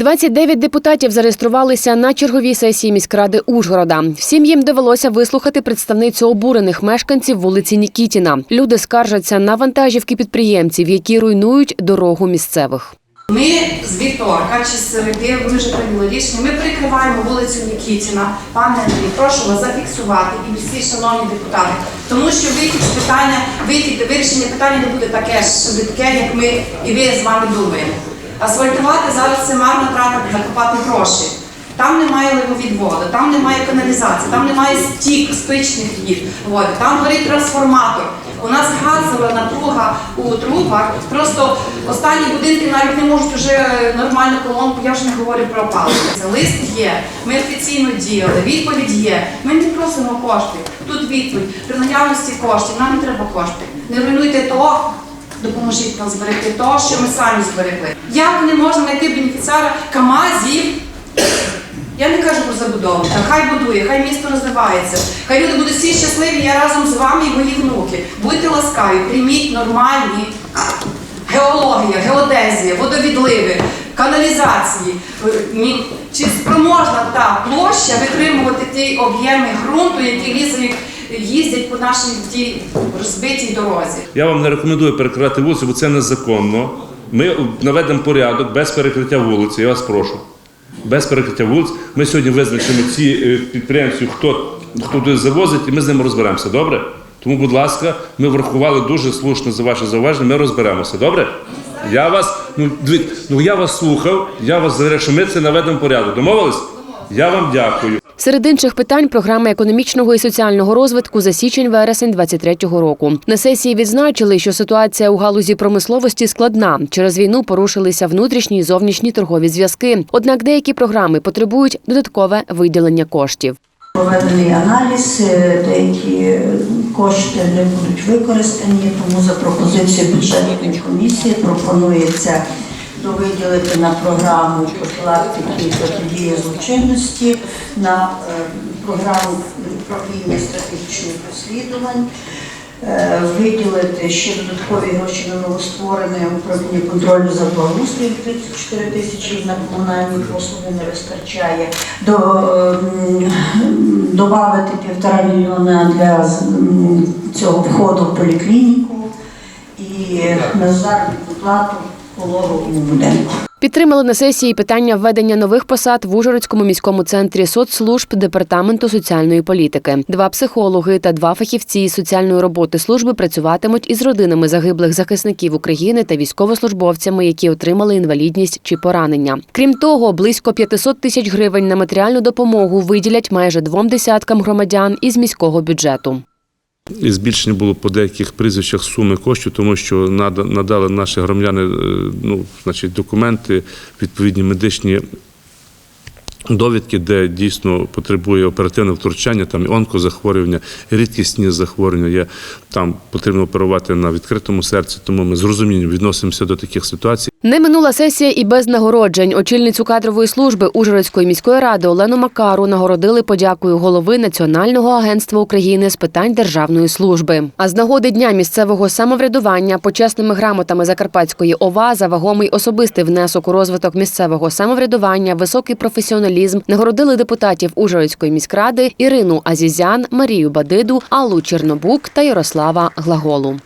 29 депутатів зареєструвалися на черговій сесії міськради Ужгорода. Всім їм довелося вислухати представницю обурених мешканців вулиці Нікітіна. Люди скаржаться на вантажівки підприємців, які руйнують дорогу місцевих. Ми з вівторка чи з середи, ви вже прийняли рішення, ми перекриваємо вулицю Нікітіна. Пане Андрій, прошу вас зафіксувати і всі шановні депутати, тому що вихід питання, вихід вирішення питання не буде таке ж швидке, як ми і ви з вами думаємо. Асфальтувати зараз це марна трата закопати гроші. Там немає ливовідводу, там немає каналізації, там немає стік спичних від, води, там горить трансформатор. У нас газова напруга у трубах. Просто останні будинки навіть не можуть вже нормальну колонку, я вже не говорю про опалення. Лист є, ми офіційно діяли, відповідь є. Ми не просимо коштів. Тут відповідь. При наявності коштів нам не треба коштів. Не руйнуйте того, допоможіть нам зберегти того, що ми самі зберегли. Як не можна знайти бенефіціара КАМАЗів? Я не кажу про забудову. Хай будує, хай місто розвивається. Хай люди будуть всі щасливі, я разом з вами і мої внуки. Будьте ласкаві, прийміть нормальні геологія, геодезія, водовідливи, каналізації. Е, Чи спроможна та площа витримувати ті об'єми ґрунту, які лізають, їздять по нашій тій розбитій дорозі? Я вам не рекомендую перекривати вулицю, бо це незаконно. Ми наведемо порядок без перекриття вулиці. Я вас прошу. Без перекриття вулиць. Ми сьогодні визначимо ці е, підприємців, хто, хто туди завозить, і ми з ними розберемося. Добре? Тому, будь ласка, ми врахували дуже слушно за ваше зауваження. Ми розберемося. Добре? Я вас, ну, ну я вас слухав, я вас заверю, що ми це наведемо порядок. Домовились? Я вам дякую. Серед інших питань програми економічного і соціального розвитку за січень-вересень 23-го року. На сесії відзначили, що ситуація у галузі промисловості складна. Через війну порушилися внутрішні і зовнішні торгові зв'язки. Однак деякі програми потребують додаткове виділення коштів. Проведений аналіз, е, деякі е, кошти не будуть використані, тому за пропозицією бюджетної комісії пропонується довиділити на програму профілактики і протидії злочинності, на е, програму управління стратегічних розслідувань. Е, Виділити ще додаткові гроші на новостворене управління контролю за благоустрою 34 тисячі на комунальні послуги не вистачає. До, ем, півтора мільйона для цього входу в поліклініку і на заробітну плату Підтримали на сесії питання введення нових посад в Ужгородському міському центрі соцслужб департаменту соціальної політики. Два психологи та два фахівці соціальної роботи служби працюватимуть із родинами загиблих захисників України та військовослужбовцями, які отримали інвалідність чи поранення. Крім того, близько 500 тисяч гривень на матеріальну допомогу виділять майже двом десяткам громадян із міського бюджету. Збільшення було по деяких прізвищах суми коштів, тому що надали наші громадяни е, ну, значить, документи, відповідні медичні довідки, де дійсно потребує оперативного втручання, там і онкозахворювання, рідкісні захворювання. Є, там потрібно оперувати на відкритому серці, тому ми з розумінням відносимося до таких ситуацій. Не минула сесія і без нагороджень. Очільницю кадрової служби Ужгородської міської ради Олену Макару нагородили подякою голови Національного агентства України з питань державної служби. А з нагоди дня місцевого самоврядування почесними грамотами Закарпатської ОВА за вагомий особистий внесок у розвиток місцевого самоврядування, високий професіоналізм нагородили депутатів Ужгородської міськради Ірину Азізян, Марію Бадиду, Аллу Чернобук та Ярослава Глаголу.